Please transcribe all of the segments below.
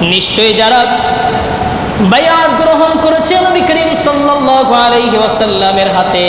নিশ্চয়ই যারা বায়াত গ্রহণ করেছে নবী করিম সাল্লাল্লাহু আলাইহি ওয়াসাল্লামের হাতে,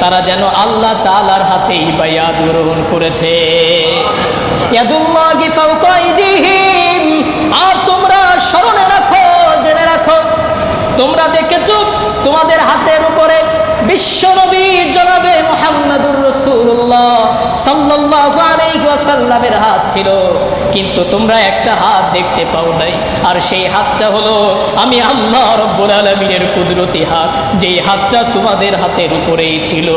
তারা যেন আল্লাহ তাআলার হাতেই বায়াত গ্রহণ করেছে। ইয়াদুল্লাহি ফাওকা আর তোমরা স্মরণে রাখো, জেনে রাখো, তোমরা দেখেছ তোমাদের হাতের উপরে বিশ্বনবী জনাবে মুহাম্মদুর রাসূলুল্লাহ সাল্লাল্লাহু আলাইহি ওয়াসাল্লামের হাত ছিল। কিন্তু তোমরা একটা হাত দেখতে পাও নাই। আর সেই হাতটা হলো আমি আল্লাহ রব্বুল আলমিনের কুদরতি হাত, যেই হাতটা তোমাদের হাতের উপরেই ছিল।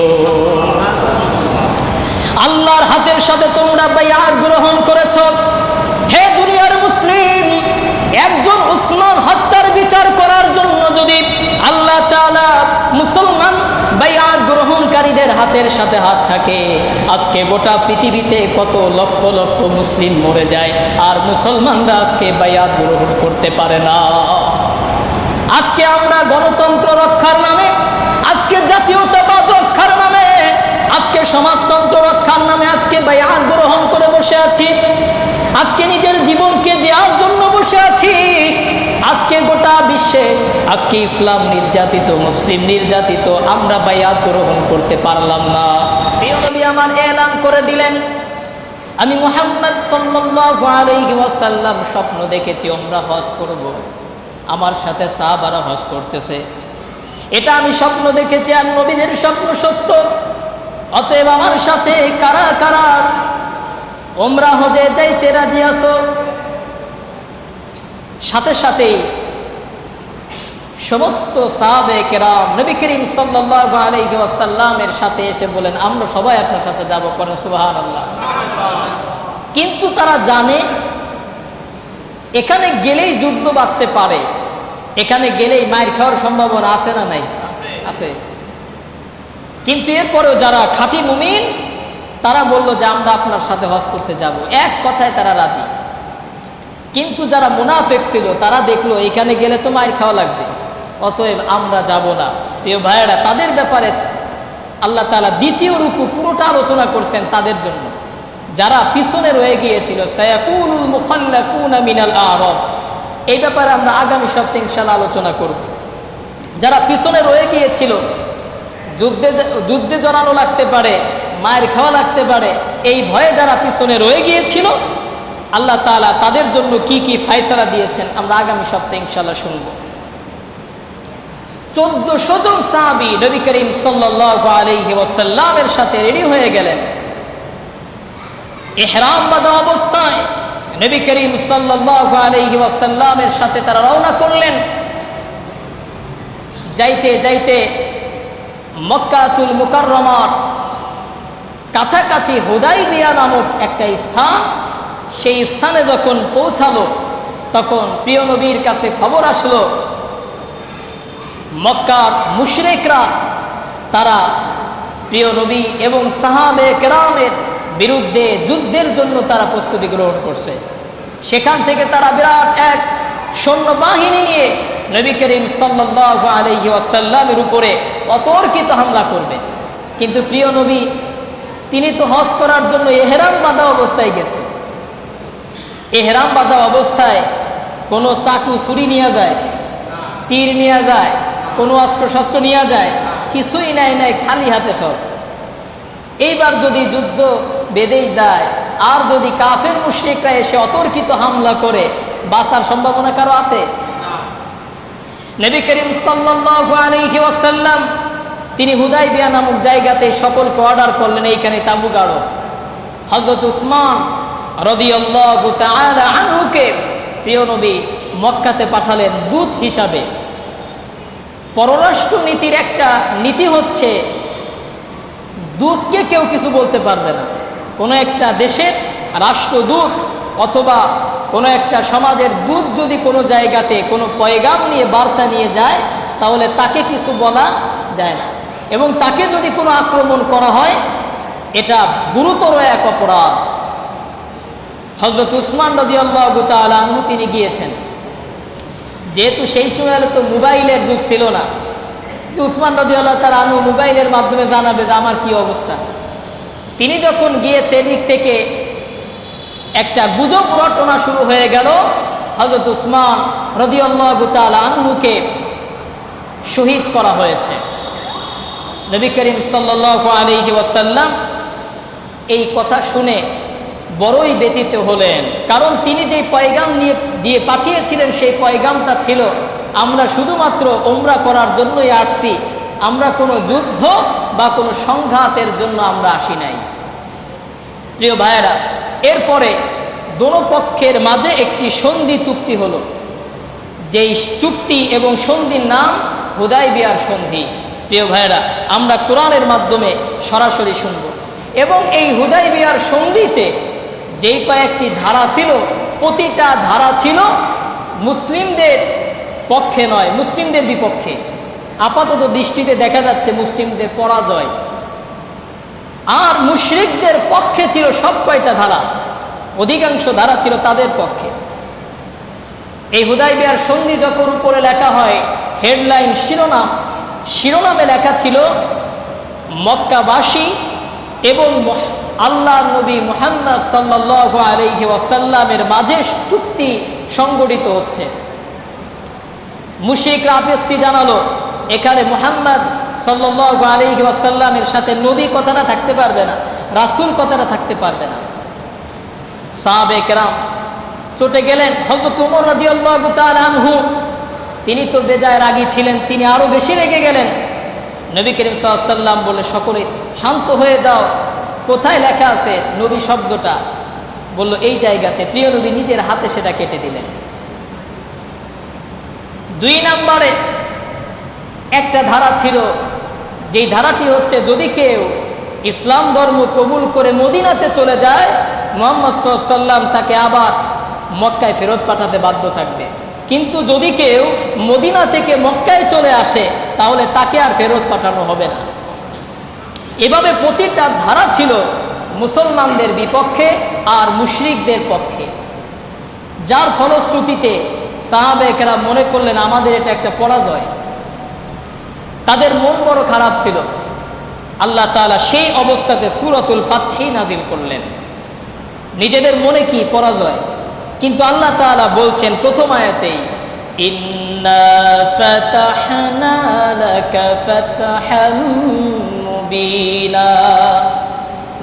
আল্লাহর হাতের সাথে তোমরা বাইআত গ্রহণ করেছ। হে দুনিয়ার মুসলিম একজন উসমান হত্যার বিচার করার জন্য যদি আল্লাহ তাআলা মুসলমান বাইআত গ্রহণকারীদের হাতের সাথে হাত থাকে। আজকে গোটা পৃথিবীতে কত লক্ষ লক্ষ মুসলিম মরে যায়, আর মুসলমানরা আজকে বাইআত গ্রহণ করতে পারে না। আজকে আমরা গণতন্ত্র রক্ষার নামে, আজকে জাতীয়তাবাদ রক্ষার নামে, আজকে সমাজতন্ত্র রক্ষার নামে আজকে বায়াত গ্রহণ করে বসে আছি। আজকে জন্য বসে আছি। আজকে গোটা বিশ্বে, আজকে ইসলাম নির্যাতিত, মুসলিম নির্যাতিত, আমরা বায়াত গ্রহণ করতে পারলাম না। আমার এলান করে দিলেন। আমি মোহাম্মদ সাল্লাল্লাহু আলাইহি স্বপ্ন দেখেছি, আমরা হজ করব। আমার সাথে সাহাবারা হজ করতেছে। এটা আমি স্বপ্ন দেখেছি আর নবীদের স্বপ্ন সত্য। অতএব আমার সাথে কারা কারা? ওমরা হজে যাইতে রাজি আসো সাথে সাথেই সমস্ত সাহাবে কেরাম নবী করিম সাল্লাল্লাহু আলাইহি ওয়াসাল্লামের সাথে এসে বলেন আমরা সবাই আপনার সাথে যাব করেন সুবহানাল্লাহ। কিন্তু তারা জানে এখানে গেলেই যুদ্ধ বাঁধতে পারে। এখানে গেলেই মায়ের খাওয়ার সম্ভাবনা আছে না নাই? আছে। কিন্তু এরপরেও যারা খাঁটি মুমিন তারা বলল যে আমরা আপনার সাথে হজ করতে যাব। এক কথায় তারা রাজি। কিন্তু যারা মুনাফেক ছিল, তারা দেখল, এখানে গেলে তো মায়ের খাওয়া লাগবে। অতএব আমরা যাব না। প্রিয় ভাইয়েরা, তাদের ব্যাপারে আল্লাহ তালা দ্বিতীয় রূপু পুরোটা আলোচনা করছেন তাদের জন্য। যারা পিছনে রয়ে গিয়েছিল মিনাল আরব। এই ব্যাপারে আমরা আগামী সপ্তাহে ইনশাল্লাহ আলোচনা করব। যারা পিছনে রয়ে গিয়েছিল, যুদ্ধে যুদ্ধে জড়ানো লাগতে পারে, মায়ের খাওয়া লাগতে পারে, এই ভয়ে যারা পিছনে রয়ে গিয়েছিল আল্লাহ তাআলা তাদের জন্য কি কি ফায়সালা দিয়েছেন আমরা আগামী সপ্তাহে ইনশাল্লাহ শুনব। চোদ্দশো জন সাহাবি নবী করিম ওয়াসাল্লামের সাথে রেডি হয়ে গেলেন। এহরাম বাঁধা অবস্থায় নবী করিম ওয়াসাল্লামের সাথে তারা রওনা করলেন। যাইতে যাইতে মক্কাতুল মুকাররমার কাছাকাছি হুদাইবিয়া নামক একটা স্থান সেই স্থানে যখন পৌঁছালো, তখন প্রিয় নবীর কাছে খবর আসলো, মক্কার মুশরেকরা, তারা প্রিয় নবী এবং সাহাবে কেরামের বিরুদ্ধে যুদ্ধের জন্য তারা প্রস্তুতি গ্রহণ করছে। সেখান থেকে তারা বিরাট এক সৈন্যবাহিনী নিয়ে নবী করিম আলাইহি ওয়াসাল্লামের উপরে অতর্কিত হামলা করবে। কিন্তু প্রিয় নবী, তিনি তো হজ করার জন্য এহেরাম বাঁধা অবস্থায় গেছে এহেরাম বাঁধা অবস্থায় কোনো চাকু ছুরি নিয়ে যায়, তীর নিয়ে যায়, কোনো অস্ত্র শস্ত্র নিয়ে যায়, কিছুই নাই নাই, খালি হাতে সব। এইবার যদি যুদ্ধ বেঁধেই যায়, আর যদি কাফের মুশ্রিকরা এসে অতর্কিত হামলা করে, বাঁচার সম্ভাবনা কারও আছে? নবী করিম ওয়াসাল্লাম, তিনি হুদাইবিয়া নামক জায়গাতে সকলকে অর্ডার করলেন, এইখানে তাবু গাড়ো হজরত উসমান আনহুকে মক্কাতে পাঠালেন দূত হিসাবে। পররাষ্ট্র নীতির একটা নীতি হচ্ছে, দূতকে কেউ কিছু বলতে পারবে না। কোনো একটা দেশের রাষ্ট্রদূত অথবা কোনো একটা সমাজের দূত যদি কোনো জায়গাতে কোনো পয়গাম নিয়ে বার্তা নিয়ে যায়, তাহলে তাকে কিছু বলা যায় না। এবং তাকে যদি কোনো আক্রমণ করা হয়, এটা গুরুতর এক অপরাধ। হজরত উসমান রদি আল্লাহ তালু তিনি গিয়েছেন। যেহেতু সেই সময় তো মোবাইলের যুগ ছিল না উসমান রদি আল্লাহ তার আনু মোবাইলের মাধ্যমে জানাবে যে আমার কি অবস্থা। তিনি যখন গিয়েছে এদিক থেকে একটা গুজব রটনা শুরু হয়ে গেল। হজরত উসমান রদিয়াল্লাহ তাল আনহুকে শহীদ করা হয়েছে। নবী করিম সাল্লাহ আলহি ওয়াসাল্লাম এই কথা শুনে বড়ই ব্যতীত হলেন। কারণ তিনি যেই পয়গাম নিয়ে দিয়ে পাঠিয়েছিলেন, সেই পয়গামটা ছিল, আমরা শুধুমাত্র ওমরা করার জন্যই আসছি। আমরা কোনো যুদ্ধ বা কোনো সংঘাতের জন্য আমরা আসি নাই। প্রিয় ভাইয়েরা, এরপরে দোনো পক্ষের মাঝে একটি সন্ধি চুক্তি হলো। যেই চুক্তি এবং সন্ধির নাম হুদাই বিয়ার সন্ধি। প্রিয় ভাইয়েরা, আমরা কোরআনের মাধ্যমে সরাসরি শুনব। এবং এই হুদাই বিয়ার সন্ধিতে যেই কয়েকটি ধারা ছিল, প্রতিটা ধারা ছিল মুসলিমদের পক্ষে নয়, মুসলিমদের বিপক্ষে। আপাতত দৃষ্টিতে দেখা যাচ্ছে মুসলিমদের পরাজয়। আর মুশরিকদের পক্ষে ছিল সব কয়টা ধারা? অধিকাংশ ধারা ছিল তাদের পক্ষে। এই হুদাই বিয়ার সন্ধি যখন উপরে লেখা হয়, হেডলাইন শিরোনাম, শিরোনামে লেখা ছিল মক্কাবাসী এবং আল্লাহ নবী মোহাম্মদ সাল্লাহ আলহি ওয়াসাল্লামের মাঝে চুক্তি সংগঠিত হচ্ছে। মুশিকরা আপত্তি জানালো, এখানে মোহাম্মদ সাল্লাহ আলহি ওয়াসাল্লামের সাথে নবী কথাটা থাকতে পারবে না, রাসুল কথাটা থাকতে পারবে না। সাহাবে কেরাম চটে গেলেন হজরত উমর রাজিয়াল্লাহ আনহু, তিনি তো বেজায় রাগী ছিলেন, তিনি আরও বেশি রেগে গেলেন। নবী করিম সাল্লাম বলে সকলে শান্ত হয়ে যাও কোথায় লেখা আছে নবী শব্দটা? বলল, এই জায়গাতে প্রিয় নবী নিজের হাতে সেটা কেটে দিলেন। দুই নম্বরে একটা ধারা ছিল, যেই ধারাটি হচ্ছে, যদি কেউ ইসলাম ধর্ম কবুল করে মদিনাতে চলে যায়, মোহাম্মদ সাল্লাম তাকে আবার মক্কায় ফেরত পাঠাতে বাধ্য থাকবে। কিন্তু যদি কেউ মদিনা থেকে মক্কায় চলে আসে, তাহলে তাকে আর ফেরত পাঠানো হবে না। এভাবে প্রতিটা ধারা ছিল মুসলমানদের বিপক্ষে আর মুশরিকদের পক্ষে। যার ফলশ্রুতিতে সাহাবেকেরা মনে করলেন, আমাদের এটা একটা পরাজয়। তাদের মন বড় খারাপ ছিল। আল্লাহ তালা সেই অবস্থাতে সুরতুল ফাতহি নাজিল করলেন। নিজেদের মনে কি পরাজয়? কিন্তু আল্লাহ তালা বলছেন প্রথম আয়াতেই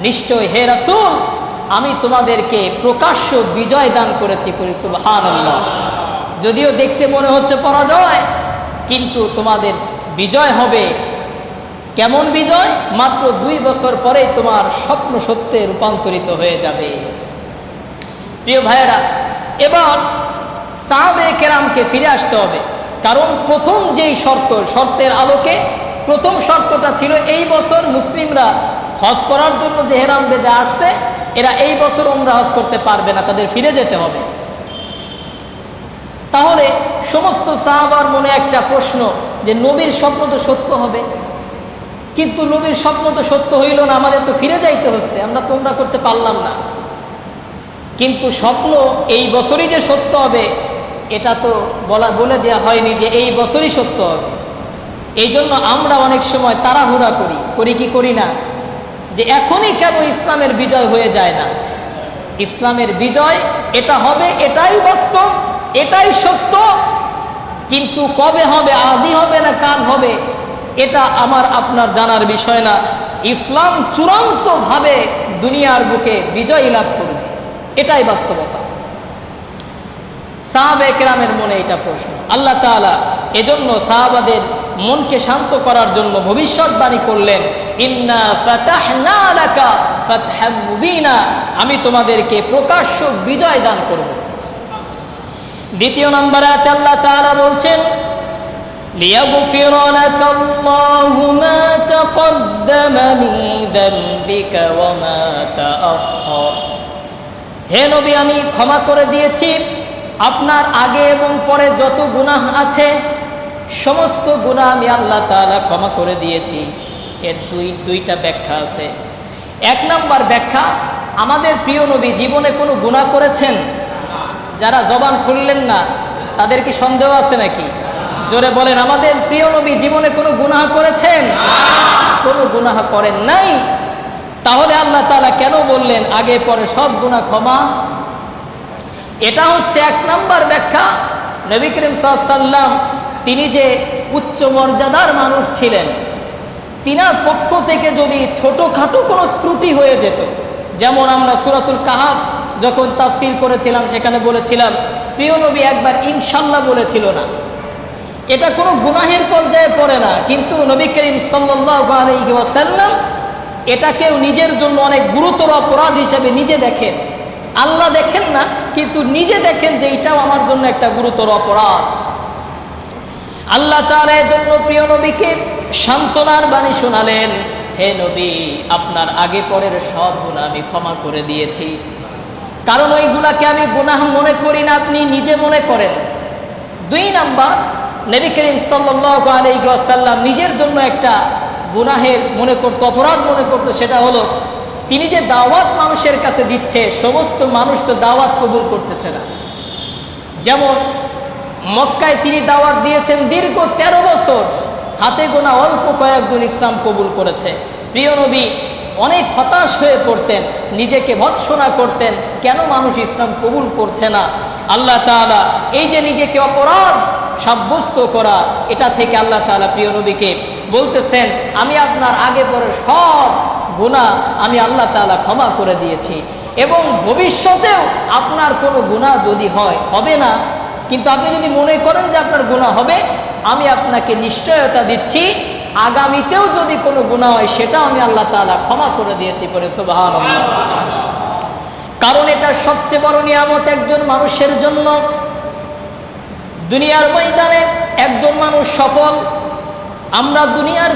নিশ্চয় হে রাসুল, আমি তোমাদেরকে প্রকাশ্য বিজয় দান করেছি করি যদিও দেখতে মনে হচ্ছে পরাজয়, কিন্তু তোমাদের বিজয় হবে। কেমন বিজয়? মাত্র দুই বছর পরেই তোমার স্বপ্ন সত্যে রূপান্তরিত হয়ে যাবে। প্রিয় ভাইয়েরা, এবার সাহাবে কেরামকে ফিরে আসতে হবে। কারণ প্রথম যেই শর্ত, শর্তের আলোকে প্রথম শর্তটা ছিল এই বছর মুসলিমরা হজ করার জন্য যে হেরাম বেদে আসছে, এরা এই বছর ওমরা হজ করতে পারবে না, তাদের ফিরে যেতে হবে। তাহলে সমস্ত সাহাবার মনে একটা প্রশ্ন যে নবীর স্বপ্ন তো সত্য হবে, কিন্তু নবীর স্বপ্ন তো সত্য হইল না, আমাদের তো ফিরে যাইতে হচ্ছে, আমরা তোমরা করতে পারলাম না। কিন্তু স্বপ্ন এই বছরই যে সত্য হবে, এটা তো বলা, বলে দেওয়া হয়নি যে এই বছরই সত্য হবে। এই জন্য আমরা অনেক সময় তাড়াহুড়া করি। করি কি করি না? যে এখনই কেন ইসলামের বিজয় হয়ে যায় না? ইসলামের বিজয় এটা হবে, এটাই বাস্তব, এটাই সত্য। কিন্তু কবে হবে, আজই হবে না, কাল হবে, এটা আমার, আপনার জানার বিষয় না। ইসলাম চূড়ান্তভাবে দুনিয়ার বুকে বিজয় লাভ করবে এটাই বাস্তবতা। সাহাবে একরামের মনে এটা প্রশ্ন আল্লাহ তালা এজন্য সাহাবাদের মনকে শান্ত করার জন্য ভবিষ্যৎবাণী করলেন ইন্না ফাতাহনা লাকা ফাতহাম মুবিনা আমি তোমাদেরকে প্রকাশ্য বিজয় দান করব দ্বিতীয় নম্বরে আল্লাহ তাআলা বলছেন ليغفر لك الله ما تقدم من ذنبك وما تأخر হে নবী আমি ক্ষমা করে দিয়েছি আপনার আগে এবং পরে যত গুনাহ আছে, সমস্ত গুনাহ আমি আল্লাহ তাআলা ক্ষমা করে দিয়েছি। এর দুই, দুইটা ব্যাখ্যা আছে। এক নাম্বার ব্যাখ্যা, আমাদের প্রিয় নবী জীবনে কোনো গুনাহ করেছেন? যারা জবান খুললেন না, তাদের কি সন্দেহ আছে নাকি? জোরে বলেন, আমাদের প্রিয় নবী জীবনে কোনো গুনাহ করেছেন? কোনো গুনাহ করেন নাই? তাহলে আল্লাহ তালা কেন বললেন, আগে পরে সব গুণা ক্ষমা এটা হচ্ছে এক নম্বর ব্যাখ্যা। নবী করিম সাল্লাম তিনি যে উচ্চ মর্যাদার মানুষ ছিলেন, তিনার পক্ষ থেকে যদি ছোটোখাটো কোনো ত্রুটি হয়ে যেত, যেমন আমরা সুরাতুল কাহাব যখন তাফসির করেছিলাম, সেখানে বলেছিলাম, প্রিয় নবী একবার ইনশাল্লাহ বলেছিল না। এটা কোনো গুনাহের পর্যায়ে পড়ে না, কিন্তু নবী করিম সাল্লাম এটাকেও নিজের জন্য অনেক গুরুতর অপরাধ হিসেবে নিজে দেখেন। আল্লাহ দেখেন না, কিন্তু নিজে দেখেন যে এটাও আমার জন্য একটা গুরুতর অপরাধ। আল্লাহ এর জন্য প্রিয় নবীকে সান্ত্বনার বাণী শোনালেন, হে নবী, আপনার আগে পরের সব গুণা আমি ক্ষমা করে দিয়েছি। কারণ ওইগুলাকে আমি গুনাহ মনে করি না, আপনি নিজে মনে করেন। দুই নাম্বার, নবী করিম সাল্লাল্লাহু আলাইহি নিজের জন্য একটা গুনাহের মনে করতো, অপরাধ মনে করতো, সেটা হলো তিনি যে দাওয়াত মানুষের কাছে দিচ্ছে, সমস্ত মানুষ তো দাওয়াত কবুল করতেছে না। যেমন মক্কায় তিনি দাওয়াত দিয়েছেন দীর্ঘ ১৩ বছর, হাতে গোনা অল্প কয়েকজন ইসলাম কবুল করেছে। প্রিয় নবী, অনেক হতাশ হয়ে পড়তেন, নিজেকে ভৎসনা করতেন, কেন মানুষ ইসলাম কবুল করছে না? আল্লাহ তাআলা এই যে নিজেকে অপরাধ সাব্যস্ত করা, এটা থেকে আল্লাহ তাআলা প্রিয় নবীকে বলতেছেন, আমি আপনার আগে পরে সব গুণা আমি আল্লাহ তাআলা ক্ষমা করে দিয়েছি। এবং ভবিষ্যতেও আপনার কোনো গুণা যদি হয়, হবে না। কিন্তু আপনি যদি মনে করেন যে আপনার গুণা হবে, আমি আপনাকে নিশ্চয়তা দিচ্ছি। আগামীতেও যদি কোনো গুণা হয়, সেটাও আমি আল্লাহ তাআলা ক্ষমা করে দিয়েছি পরে সুবাহান কারণ এটা সবচেয়ে বড় নিয়ামত একজন মানুষের জন্য। দুনিয়ার ময়দানে একজন মানুষ সফল, আমরা দুনিয়ার